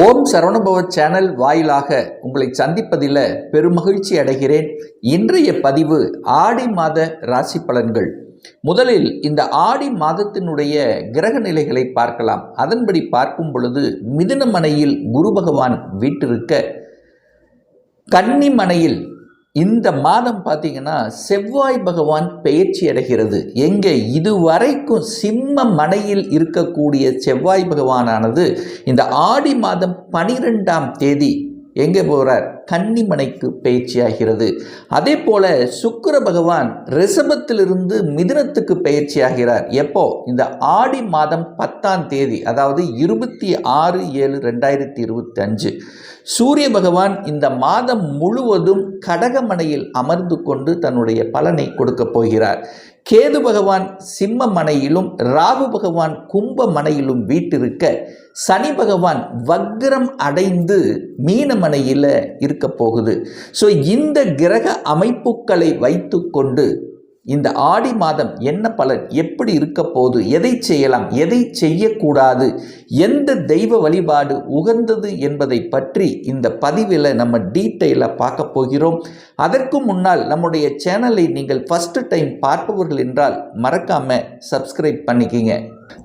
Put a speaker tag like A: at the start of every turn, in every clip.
A: ஓம் சரவணுபவ channel வாயிலாக உங்களை சந்திப்பதில் பெருமகிழ்ச்சி அடைகிறேன். இன்றைய பதிவு ஆடி மாத ராசி பலன்கள். முதலில் இந்த ஆடி மாதத்தினுடைய கிரக நிலைகளை பார்க்கலாம். அதன்படி பார்க்கும் பொழுது மிதுனமனையில் குரு பகவான் வீட்டிருக்க. கன்னிமனையில் இந்த மாதம் பார்த்தீங்கன்னா செவ்வாய் பகவான் பெயர்ச்சி அடைகிறது. எங்கே? இதுவரைக்கும் சிம்ம மனையில் இருக்கக்கூடிய செவ்வாய் பகவானானது இந்த ஆடி மாதம் பனிரெண்டாம் தேதி எங்கே போகிறார் கன்னிமனைக்கு பயிற்சியாகிறது. அதே போல சுக்கர பகவான் ரிஷபத்திலிருந்து மிதுனத்துக்கு பயிற்சியாகிறார். எப்போ? இந்த ஆடி மாதம் பத்தாம் தேதி அதாவது இருபத்தி ஆறு ஏழு ரெண்டாயிரத்தி இருபத்தி அஞ்சு சூரிய பகவான் இந்த மாதம் முழுவதும் கடகமனையில் அமர்ந்து கொண்டு தன்னுடைய பலனை கொடுக்கப் போகிறார். கேது பகவான் சிம்ம மனையிலும் ராகு பகவான் கும்ப மனையிலும் வீட்டிருக்க சனி பகவான் வக்ரம் அடைந்து மீனமனையில் இருக்க போகுது. ஸோ இந்த கிரக அமைப்புகளை வைத்துக்கொண்டு இந்த ஆடி மாதம் என்ன பலன்? எப்படி இருக்க போது எதை செய்யலாம்? எதை செய்யக்கூடாது? எந்த தெய்வ வழிபாடு உகந்தது என்பதை பற்றி இந்த பதிவில் நம்ம டீட்டெயிலாக பார்க்க போகிறோம். அதற்கு முன்னால் நம்முடைய சேனலை நீங்கள் ஃபஸ்ட்டு டைம் பார்ப்பவர்கள் என்றால் மறக்காமல் சப்ஸ்கிரைப் பண்ணிக்கிங்க.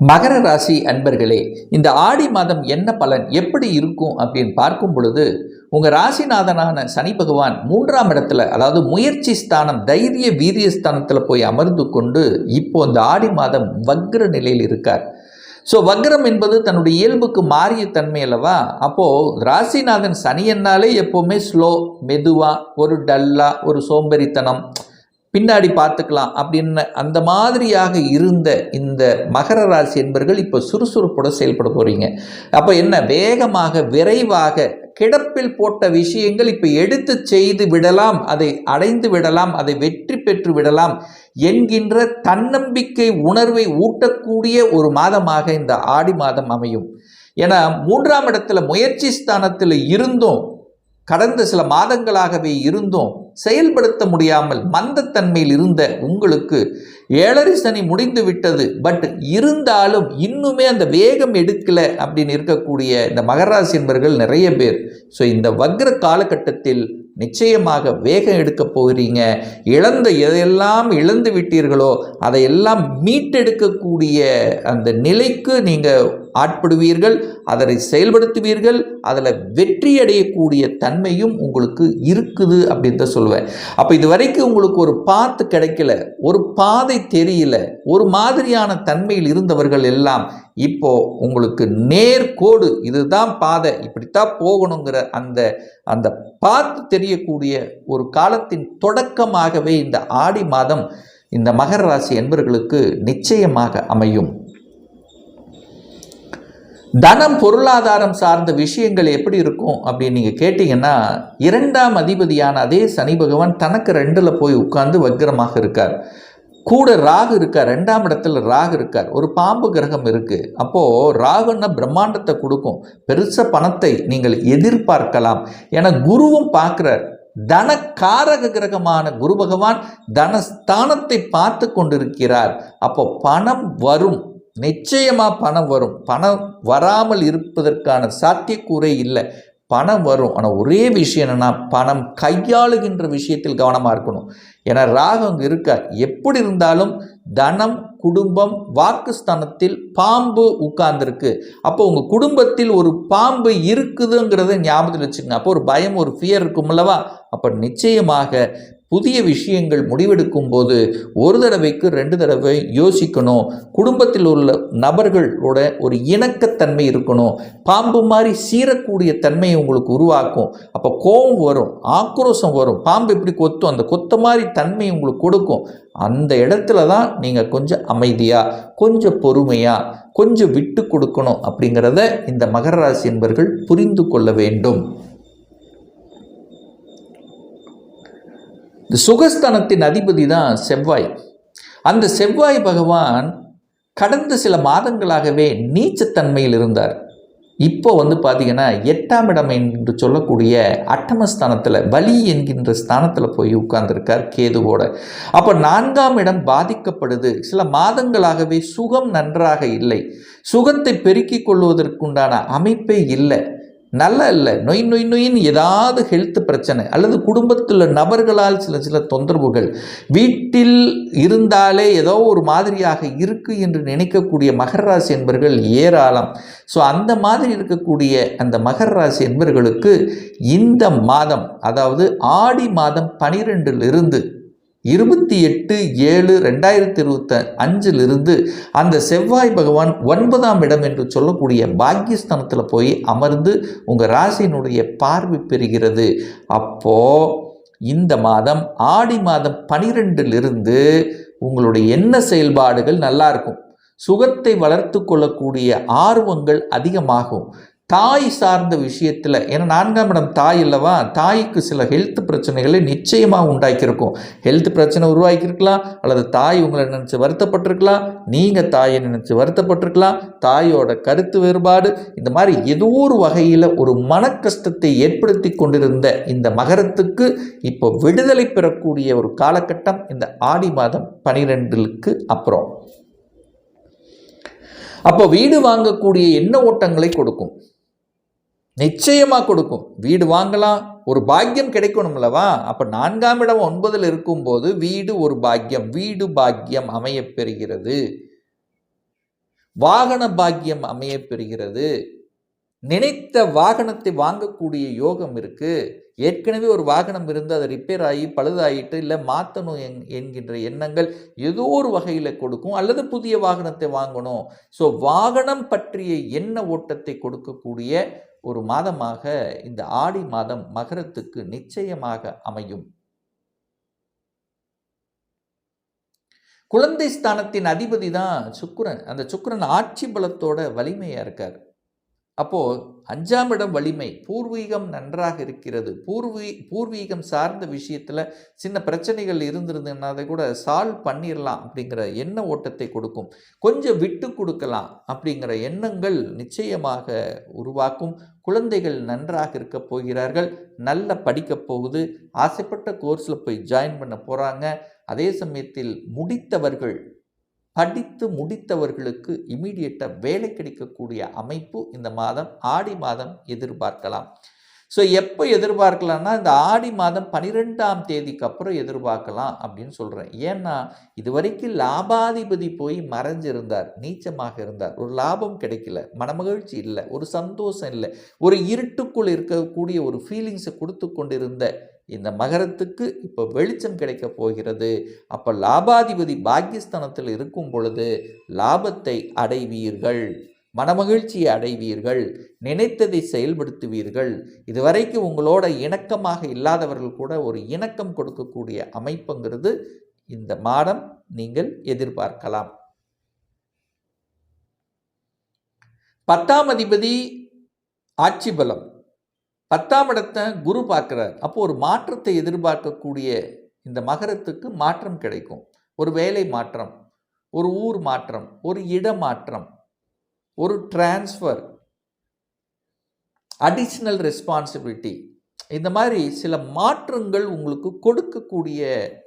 A: மகர ராசி அன்பர்களே இந்த ஆடி மாதம் என்ன பலன்? எப்படி இருக்கும் அப்படின்னு பார்க்கும் பொழுது உங்கள் ராசிநாதனான சனி பகவான் மூன்றாம் இடத்துல அதாவது முயற்சி ஸ்தானம் தைரிய வீரிய ஸ்தானத்தில் போய் அமர்ந்து கொண்டு இப்போ இந்த ஆடி மாதம் வக்ர நிலையில் இருக்கார். ஸோ வக்ரம் என்பது தன்னுடைய இயல்புக்கு மாறிய தன்மை அல்லவா? அப்போது ராசிநாதன் சனியன்னாலே எப்போவுமே ஸ்லோ மெதுவாக ஒரு டல்லாக ஒரு சோம்பேறித்தனம் பின்னாடி பார்த்துக்கலாம் அப்படின்னு அந்த மாதிரியாக இருந்த இந்த மகர ராசி என்பர்கள் இப்போ சுறுசுறுப்போட செயல்பட போகிறீங்க அப்போ என்ன? வேகமாக விரைவாக கிடப்பில் போட்ட விஷயங்கள் இப்போ எடுத்து செய்து விடலாம் அதை அடைந்து விடலாம் அதை வெற்றி பெற்று விடலாம் என்கின்ற தன்னம்பிக்கை உணர்வை ஊட்டக்கூடிய ஒரு மாதமாக இந்த ஆடி மாதம் அமையும். ஏன்னா மூன்றாம் இடத்துல முயற்சி ஸ்தானத்தில் இருந்தும். கடந்த சில மாதங்களாகவே இருந்தும் செயல்படுத்த முடியாமல் மந்தத்தன்மையில் இருந்த உங்களுக்கு ஏழரை சனி முடிந்து விட்டது. பட் இருந்தாலும் இன்னுமே அந்த வேகம் எடுக்கலை அப்படின்னு இருக்கக்கூடிய இந்த மகராசி என்பர்கள் நிறைய பேர். ஸோ இந்த வக்ர காலகட்டத்தில் நிச்சயமாக வேகம் எடுக்க போகிறீங்க. இழந்த எதையெல்லாம் இழந்து விட்டீர்களோ அதையெல்லாம் மீட்டெடுக்கக்கூடிய அந்த நிலைக்கு நீங்கள் ஆட்படுவீர்கள் அதனை செயல்படுத்துவீர்கள் அதில் வெற்றி அடையக்கூடிய தன்மையும் உங்களுக்கு இருக்குது அப்படின்னு தான் சொல்லுவேன். அப்போ இது வரைக்கும் உங்களுக்கு ஒரு பாத்து கிடைக்கல ஒரு பாதை தெரியல ஒரு மாதிரியான தன்மையில் இருந்தவர்கள் எல்லாம் இப்போ உங்களுக்கு நேர்கோடு இதுதான் பாதை இப்படித்தான் போகணுங்கிற அந்த அந்த பார்த்து தெரியக்கூடிய ஒரு காலத்தின் தொடக்கமாகவே இந்த ஆடி மாதம் இந்த மகர ராசி என்பவர்களுக்கு நிச்சயமாக அமையும். தனம் பொருளாதாரம் சார்ந்த விஷயங்கள் எப்படி இருக்கும் அப்படின்னு நீங்கள் கேட்டிங்கன்னா இரண்டாம் அதிபதியான அதே சனி பகவான் தனக்கு ரெண்டில் போய் உட்கார்ந்து வக்ரமாக இருக்கார். கூட ராகு இருக்கார் ரெண்டாம் இடத்துல ராகு இருக்கார். ஒரு பாம்பு கிரகம் இருக்குது அப்போது ராகுன்னா பிரம்மாண்டத்தை கொடுக்கும். பெருச பணத்தை நீங்கள் எதிர்பார்க்கலாம். என குருவும் பார்க்குறார். தனக்காரக கிரகமான குரு பகவான் தனஸ்தானத்தை பார்த்து கொண்டிருக்கிறார். அப்போ பணம் வரும். நிச்சயமாக பணம் வரும். பணம் வராமல் இருப்பதற்கான சாத்தியக்கூறே இல்லை. பணம் வரும். ஆனால் ஒரே விஷயம் என்னென்னா பணம் கையாளுகின்ற விஷயத்தில் கவனமாக இருக்கணும். ஏன்னா ராகம் அங்கே இருக்கார். எப்படி இருந்தாலும் தனம் குடும்பம் வாக்குஸ்தானத்தில் பாம்பு உட்கார்ந்துருக்கு. அப்போ உங்கள் குடும்பத்தில் ஒரு பாம்பு இருக்குதுங்கிறத ஞாபகத்தில் வச்சுக்கோங்க. அப்போ ஒரு பயம் ஒரு ஃபியர் இருக்கும்லவா அப்போ நிச்சயமாக புதிய விஷயங்கள் முடிவெடுக்கும் போது ஒரு தடவைக்கு ரெண்டு தடவை யோசிக்கணும். குடும்பத்தில் உள்ள நபர்களோட ஒரு இணக்கத்தன்மை இருக்கணும். பாம்பு மாதிரி சீரக்கூடிய தன்மையை உங்களுக்கு உருவாக்கும். அப்போ கோபம் வரும் ஆக்ரோஷம் வரும். பாம்பு எப்படி கொத்தும்? அந்த கொத்த மாதிரி தன்மை உங்களுக்கு கொடுக்கும். அந்த இடத்துல தான் நீங்கள் கொஞ்சம் அமைதியாக கொஞ்சம் பொறுமையாக கொஞ்சம் விட்டு கொடுக்கணும் அப்படிங்கிறத இந்த மகர ராசி என்பர்கள் புரிந்து கொள்ள வேண்டும். இந்த சுகஸ்தானத்தின் அதிபதி தான் செவ்வாய். அந்த செவ்வாய் பகவான் கடந்த சில மாதங்களாகவே நீச்சத்தன்மையில் இருந்தார். இப்போ வந்து பார்த்தீங்கன்னா எட்டாம் இடம் என்று சொல்லக்கூடிய அட்டமஸ்தானத்தில் வலி என்கின்ற ஸ்தானத்தில் போய் உட்கார்ந்துருக்கார் கேதுவோட. அப்போ நான்காம் இடம் பாதிக்கப்படுது. சில மாதங்களாகவே சுகம் நன்றாக இல்லை. சுகத்தை பெருக்கிக் கொள்வதற்குண்டான அமைப்பே இல்லை. நல்லா இல்லை. நொய் நொய் நொயின்னு ஏதாவது ஹெல்த் பிரச்சனை அல்லது குடும்பத்தில் நபர்களால் சில சில தொந்தரவுகள் வீட்டில் இருந்தாலே ஏதோ ஒரு மாதிரியாக இருக்கு என்று நினைக்கக்கூடிய மகர ராசி என்பர்கள் ஏராளம். ஸோ அந்த மாதிரி இருக்கக்கூடிய அந்த மகர ராசி என்பர்களுக்கு இந்த மாதம் அதாவது ஆடி மாதம் பனிரெண்டிலிருந்து இருபத்தி எட்டு ஏழு ரெண்டாயிரத்தி இருபத்த அஞ்சிலிருந்து அந்த செவ்வாய் பகவான் ஒன்பதாம் இடம் என்று சொல்லக்கூடிய பாக்கியஸ்தானத்தில் போய் அமர்ந்து உங்கள் ராசியினுடைய பார்வை பெறுகிறது. அப்போது இந்த மாதம் ஆடி மாதம் பனிரெண்டிலிருந்து உங்களுடைய என்ன செயல்பாடுகள் நல்லா இருக்கும். சுகத்தை வளர்த்து கொள்ளக்கூடிய ஆர்வங்கள் அதிகமாகும். தாய் சார்ந்த விஷயத்தில் ஏன்னா நான்காம் இடம் தாய் இல்லவா தாய்க்கு சில ஹெல்த் பிரச்சனைகளை நிச்சயமாக உண்டாக்கியிருக்கும். ஹெல்த் பிரச்சனை உருவாக்கியிருக்கலாம் அல்லது தாய் உங்களை நினச்சி வருத்தப்பட்டிருக்கலாம் நீங்கள் தாயை நினச்சி வருத்தப்பட்டிருக்கலாம் தாயோட கருத்து வேறுபாடு இந்த மாதிரி ஏதோ ஒரு வகையில் ஒரு மன கஷ்டத்தை ஏற்படுத்தி கொண்டிருந்த இந்த மகரத்துக்கு இப்போ விடுதலை பெறக்கூடிய ஒரு காலகட்டம் இந்த ஆடி மாதம் பனிரெண்டுக்கு அப்புறம். அப்போ வீடு வாங்கக்கூடிய எண்ண ஓட்டங்களை கொடுக்கும். நிச்சயமாக கொடுக்கும். வீடு வாங்கலாம் ஒரு பாக்கியம் கிடைக்கணும்லவா? அப்போ நான்காம் இடம் ஒன்பதில் இருக்கும்போது வீடு ஒரு பாக்கியம் வீடு பாக்கியம் அமையப்பெறுகிறது வாகன பாக்கியம் அமையப்பெறுகிறது நினைத்த வாகனத்தை வாங்கக்கூடிய யோகம் இருக்குது ஏற்கனவே ஒரு வாகனம் இருந்து அதை ரிப்பேர் ஆகி பழுதாயிட்டு இல்லை மாற்றணும் என் என்கின்ற எண்ணங்கள் ஏதோ ஒரு வகையில் கொடுக்கும் அல்லது புதிய வாகனத்தை வாங்கணும். ஸோ வாகனம் பற்றிய எண்ண ஓட்டத்தை கொடுக்கக்கூடிய ஒரு மாதமாக இந்த ஆடி மாதம் மகரத்துக்கு நிச்சயமாக அமையும். குழந்தை ஸ்தானத்தின் அதிபதி தான் சுக்குரன். அந்த சுக்குரன் ஆட்சி பலத்தோட வலிமையாக இருக்கார். அப்போது அஞ்சாம் இடம் வலிமை பூர்வீகம் நன்றாக இருக்கிறது. பூர்வீ பூர்வீகம் சார்ந்த விஷயத்தில் சின்ன பிரச்சனைகள் இருந்திருந்ததுன்னா அதை கூட சால்வ் பண்ணிடலாம் அப்படிங்கிற எண்ண ஓட்டத்தை கொடுக்கும். கொஞ்சம் விட்டு கொடுக்கலாம் அப்படிங்கிற எண்ணங்கள் நிச்சயமாக உருவாக்கும். குழந்தைகள் நன்றாக இருக்க போகிறார்கள். நல்ல படிக்க போகுது. ஆசைப்பட்ட கோர்ஸில் போய் ஜாயின் பண்ண போகிறாங்க அதே சமயத்தில் முடித்தவர்கள் படித்து முடித்தவர்களுக்கு இமீடியட்டாக வேலை கிடைக்கக்கூடிய அமைப்பு இந்த மாதம் ஆடி மாதம் எதிர்பார்க்கலாம். ஸோ எப்போ எதிர்பார்க்கலாம்னா இந்த ஆடி மாதம் பனிரெண்டாம் தேதிக்கு அப்புறம் எதிர்பார்க்கலாம் அப்படின்னு சொல்கிறேன் ஏன்னா இது வரைக்கும் லாபாதிபதி போய் மறைஞ்சிருந்தார் நீச்சமாக இருந்தார். ஒரு லாபம் கிடைக்கல மனமகிழ்ச்சி இல்லை ஒரு சந்தோஷம் இல்லை. ஒரு இருட்டுக்குள் இருக்கக்கூடிய ஒரு ஃபீலிங்ஸை கொடுத்து கொண்டிருந்த இந்த மகரத்துக்கு இப்போ வெளிச்சம் கிடைக்க போகிறது. அப்போ லாபாதிபதி பாக்கியஸ்தானத்தில் இருக்கும் பொழுது லாபத்தை அடைவீர்கள். மனமகிழ்ச்சியை அடைவீர்கள் நினைத்ததை செயல்படுத்துவீர்கள். இதுவரைக்கும் உங்களோட இணக்கமாக இல்லாதவர்கள் கூட ஒரு இணக்கம் கொடுக்கக்கூடிய அமைப்புங்கிறது இந்த மாதம் நீங்கள் எதிர்பார்க்கலாம். பத்தாம் அதிபதி ஆட்சி பலம். பத்தாம் இடத்தை குரு பார்க்குறார். அப்போ ஒரு மாற்றத்தை எதிர்பார்க்கக்கூடிய இந்த மகரத்துக்கு மாற்றம் கிடைக்கும். ஒரு வேலை மாற்றம் ஒரு ஊர் மாற்றம் ஒரு இட மாற்றம். ஒரு டிரான்ஸ்ஃபர் அடிஷ்னல் ரெஸ்பான்சிபிலிட்டி இந்த மாதிரி சில மாற்றங்கள் உங்களுக்கு கொடுக்கக்கூடிய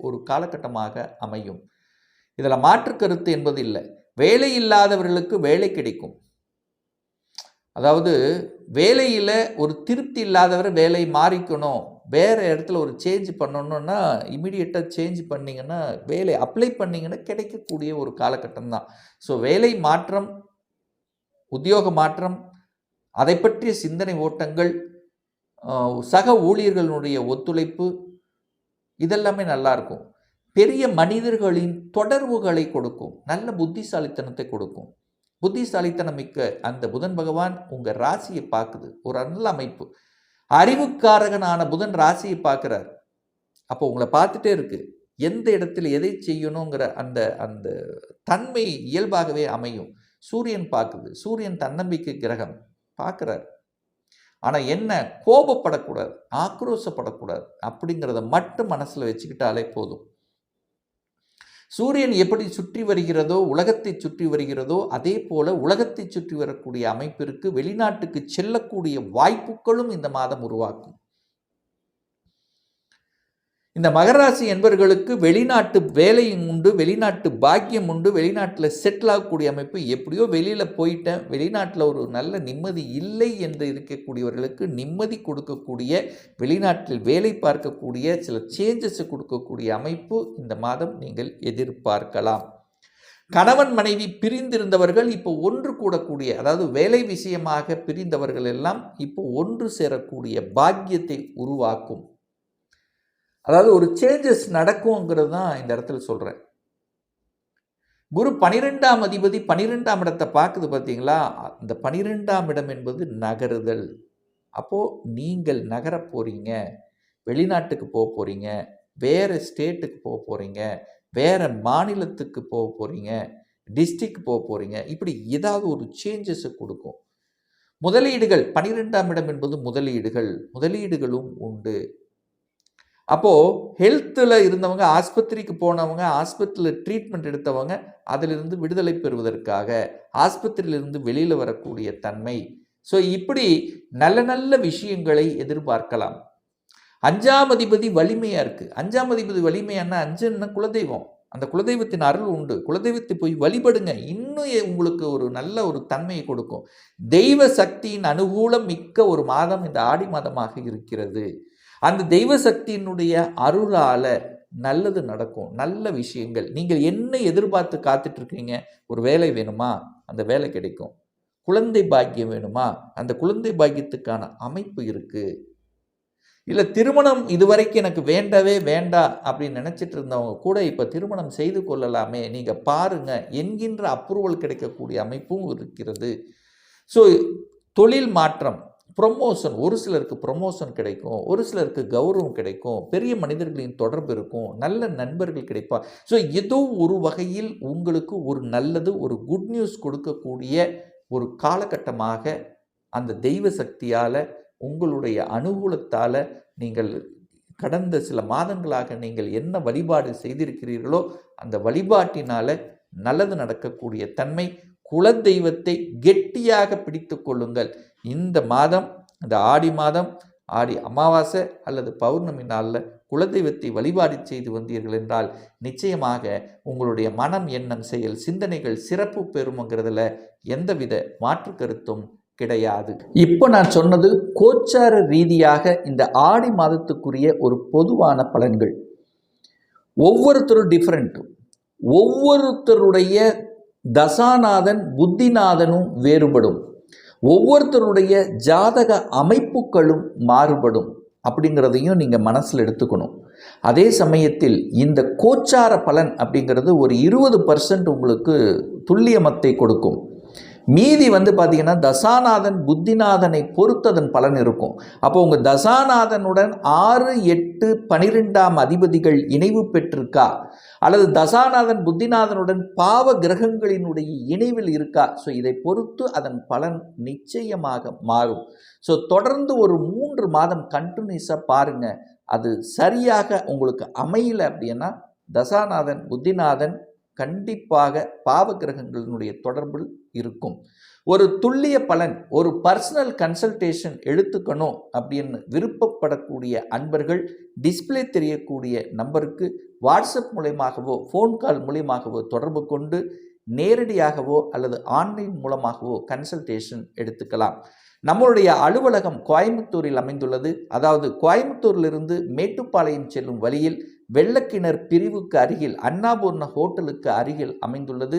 A: ஒரு காலகட்டமாக அமையும். இதில் மாற்று கருத்து என்பது இல்லை. வேலை இல்லாதவர்களுக்கு வேலை கிடைக்கும். அதாவது வேலையில் ஒரு திருப்தி இல்லாதவரை வேலை மாறிக்கணும். வேறு இடத்துல ஒரு சேஞ்ச் பண்ணணுன்னா இமீடியட்டாக சேஞ்ச் பண்ணிங்கன்னா வேலை அப்ளை பண்ணிங்கன்னா கிடைக்கக்கூடிய ஒரு காலகட்டம் தான். ஸோ வேலை மாற்றம் உத்தியோக மாற்றம் அதை பற்றிய சிந்தனை ஓட்டங்கள் சக ஊழியர்களுடைய ஒத்துழைப்பு இதெல்லாமே நல்லாயிருக்கும் பெரிய மனிதர்களின் தொடர்புகளை கொடுக்கும் நல்ல புத்திசாலித்தனத்தை கொடுக்கும். புத்திசாலித்தனம் மிக்க அந்த புதன் பகவான் உங்கள் ராசியை பார்க்குது. ஒரு நல்ல அமைப்பு. அறிவுக்காரகனான புதன் ராசியை பார்க்குறார். அப்போ உங்களை பார்த்துட்டே இருக்கு. எந்த இடத்துல எதை செய்யணுங்கிற அந்த அந்த தன்மை இயல்பாகவே அமையும். சூரியன் பார்க்குது. சூரியன் தன்னம்பிக்கை கிரகம் பார்க்குறார். ஆனால் என்ன? கோபப்படக்கூடாது ஆக்ரோஷப்படக்கூடாது அப்படிங்கிறத மட்டும் மனசில் வச்சுக்கிட்டாலே போதும். சூரியன் எப்படி சுற்றி வருகிறதோ உலகத்தை சுற்றி வருகிறதோ அதே போல உலகத்தை சுற்றி வரக்கூடிய அமைப்பிற்கு வெளிநாட்டுக்கு செல்லக்கூடிய வாய்ப்புகளும் இந்த மாதம் உருவாக்கும் இந்த மகராசி என்பவர்களுக்கு வெளிநாட்டு வேலையும் உண்டு வெளிநாட்டு பாக்கியம் உண்டு வெளிநாட்டில் செட்டில் ஆகக்கூடிய அமைப்பு எப்படியோ வெளியில் போயிட்டேன். வெளிநாட்டில் ஒரு நல்ல நிம்மதி இல்லை என்று இருக்கக்கூடியவர்களுக்கு நிம்மதி கொடுக்கக்கூடிய வெளிநாட்டில் வேலை பார்க்கக்கூடிய சில சேஞ்சஸை கொடுக்கக்கூடிய அமைப்பு இந்த மாதம் நீங்கள் எதிர்பார்க்கலாம். கணவன் மனைவி பிரிந்திருந்தவர்கள் இப்போ ஒன்று கூடக்கூடிய அதாவது வேலை விஷயமாக பிரிந்தவர்கள் எல்லாம் இப்போ ஒன்று சேரக்கூடிய பாக்கியத்தை உருவாக்கும். அதாவது ஒரு சேஞ்சஸ் நடக்குங்கிறது தான் இந்த இடத்துல சொல்கிறேன் குரு பனிரெண்டாம் அதிபதி பனிரெண்டாம் இடத்தை பார்க்குது பார்த்தீங்களா? அந்த பனிரெண்டாம் இடம் என்பது நகருதல். அப்போது நீங்கள் நகர போகிறீங்க வெளிநாட்டுக்கு போக போகிறீங்க வேறு ஸ்டேட்டுக்கு போக போகிறீங்க வேறு மாநிலத்துக்கு போக போகிறீங்க டிஸ்ட்ரிக் போக போகிறீங்க இப்படி ஏதாவது ஒரு சேஞ்சஸை கொடுக்கும். முதலீடுகள் பனிரெண்டாம் இடம் என்பது முதலீடுகள். முதலீடுகளும் உண்டு. அப்போது ஹெல்த்தில் இருந்தவங்க ஆஸ்பத்திரிக்கு போனவங்க ஆஸ்பத்திரியில் ட்ரீட்மெண்ட் எடுத்தவங்க அதிலிருந்து விடுதலை பெறுவதற்காக ஆஸ்பத்திரியிலிருந்து வெளியில் வரக்கூடிய தன்மை. ஸோ இப்படி நல்ல நல்ல விஷயங்களை எதிர்பார்க்கலாம். அஞ்சாம் அதிபதி வலிமையாக இருக்குது அஞ்சாம் அதிபதி வலிமையானா அஞ்சுன்னா குலதெய்வம். அந்த குலதெய்வத்தின் அருள் உண்டு. குலதெய்வத்தை போய் வழிபடுங்க. இன்னும் உங்களுக்கு ஒரு நல்ல ஒரு தன்மையை கொடுக்கும். தெய்வ சக்தியின் அனுகூலம் மிக்க ஒரு மாதம் இந்த ஆடி மாதமாக இருக்கிறது. அந்த தெய்வ சக்தியினுடைய அருளால் நல்லது நடக்கும். நல்ல விஷயங்கள். நீங்கள் என்ன எதிர்பார்த்து காத்துட்டு இருக்கீங்க ஒரு வேலை வேணுமா? அந்த வேலை கிடைக்கும். குழந்தை பாக்கியம் வேணுமா? அந்த குழந்தை பாக்கியத்துக்கான அமைப்பு இருக்குது இல்லை திருமணம் இதுவரைக்கும் எனக்கு வேண்டவே வேண்டாம் அப்படின்னு நினச்சிட்டு இருந்தவங்க கூட இப்போ திருமணம் செய்து கொள்ளலாமே. நீங்கள் பாருங்கள் என்கின்ற அப்ரூவல் கிடைக்கக்கூடிய அமைப்பும் இருக்கிறது. ஸோ தொழில் மாற்றம். ப்ரொமோஷன் ஒரு சிலருக்கு ப்ரொமோஷன் கிடைக்கும் ஒரு சிலருக்கு கௌரவம் கிடைக்கும் பெரிய மனிதர்களின் தொடர்பு இருக்கும் நல்ல நண்பர்கள் கிடைப்பா. ஸோ ஏதோ ஒரு வகையில் உங்களுக்கு ஒரு நல்லது ஒரு குட் நியூஸ் கொடுக்கக்கூடிய ஒரு காலகட்டமாக அந்த தெய்வ சக்தியால் உங்களுடைய அனுகூலத்தால் நீங்கள் கடந்த சில மாதங்களாக நீங்கள் என்ன வழிபாடு செய்திருக்கிறீர்களோ அந்த வழிபாட்டினால் நல்லது நடக்கக்கூடிய தன்மை குலதெய்வத்தை கெட்டியாக பிடித்து கொள்ளுங்கள். இந்த மாதம் இந்த ஆடி மாதம் ஆடி அமாவாசை அல்லது பௌர்ணமி நாளில் குலதெய்வத்தை வழிபாடு செய்து வந்தீர்கள் என்றால் நிச்சயமாக உங்களுடைய மனம் எண்ணம் செயல் சிந்தனைகள் சிறப்பு பெறும்ங்கிறதுல எந்தவித மாற்று கருத்தும் கிடையாது. இப்போ நான் சொன்னது கோச்சார ரீதியாக இந்த ஆடி மாதத்துக்குரிய ஒரு பொதுவான பலன்கள். ஒவ்வொருத்தரும் டிஃப்ரெண்ட்டும் ஒவ்வொருத்தருடைய தசாநாதன் புத்திநாதனும் வேறுபடும். ஒவ்வொருத்தருடைய ஜாதக அமைப்புகளும் மாறுபடும் அப்படிங்கிறதையும் நீங்கள் மனசில் எடுத்துக்கணும். அதே சமயத்தில் இந்த கோச்சார பலன் அப்படிங்கிறது ஒரு இருபது பர்சன்ட் உங்களுக்கு துல்லியமத்தை கொடுக்கும். மீதி வந்து பார்த்திங்கன்னா தசாநாதன் புத்திநாதனை பொறுத்ததன் பலன் இருக்கும். அப்போ உங்கள் தசாநாதனுடன் ஆறு எட்டு பனிரெண்டாம் அதிபதிகள் இணைவு பெற்றிருக்கா? அல்லது தசாநாதன் புத்திநாதனுடன் பாவ கிரகங்களினுடைய இணைவில் இருக்கா? ஸோ இதை பொறுத்து அதன் பலன் நிச்சயமாக மாறும். ஸோ தொடர்ந்து ஒரு மூன்று மாதம் கண்டினியூஸாக பாருங்கள் அது சரியாக உங்களுக்கு அமையல அப்படின்னா தசாநாதன் புத்திநாதன் கண்டிப்பாக பாவ கிரகங்களினுடைய தொடர்பில் இருக்கும். ஒரு துல்லிய பலன் ஒரு பர்சனல் கன்சல்டேஷன் எடுத்துக்கணும் அப்படின்னு விருப்பப்படக்கூடிய அன்பர்கள் டிஸ்பிளே தெரியக்கூடிய நம்பருக்கு வாட்ஸ்அப் மூலயமாகவோ ஃபோன் கால் மூலயமாகவோ தொடர்பு கொண்டு நேரடியாகவோ அல்லது ஆன்லைன் மூலமாகவோ கன்சல்டேஷன் எடுத்துக்கலாம். நம்மளுடைய அலுவலகம் கோயம்புத்தூரில் அமைந்துள்ளது. அதாவது கோயம்புத்தூரிலிருந்து மேட்டுப்பாளையம் செல்லும் வழியில் வெள்ளக்கிணர் பிரிவுக்கு அருகில் அன்னாபூர்ண ஹோட்டலுக்கு அருகில் அமைந்துள்ளது.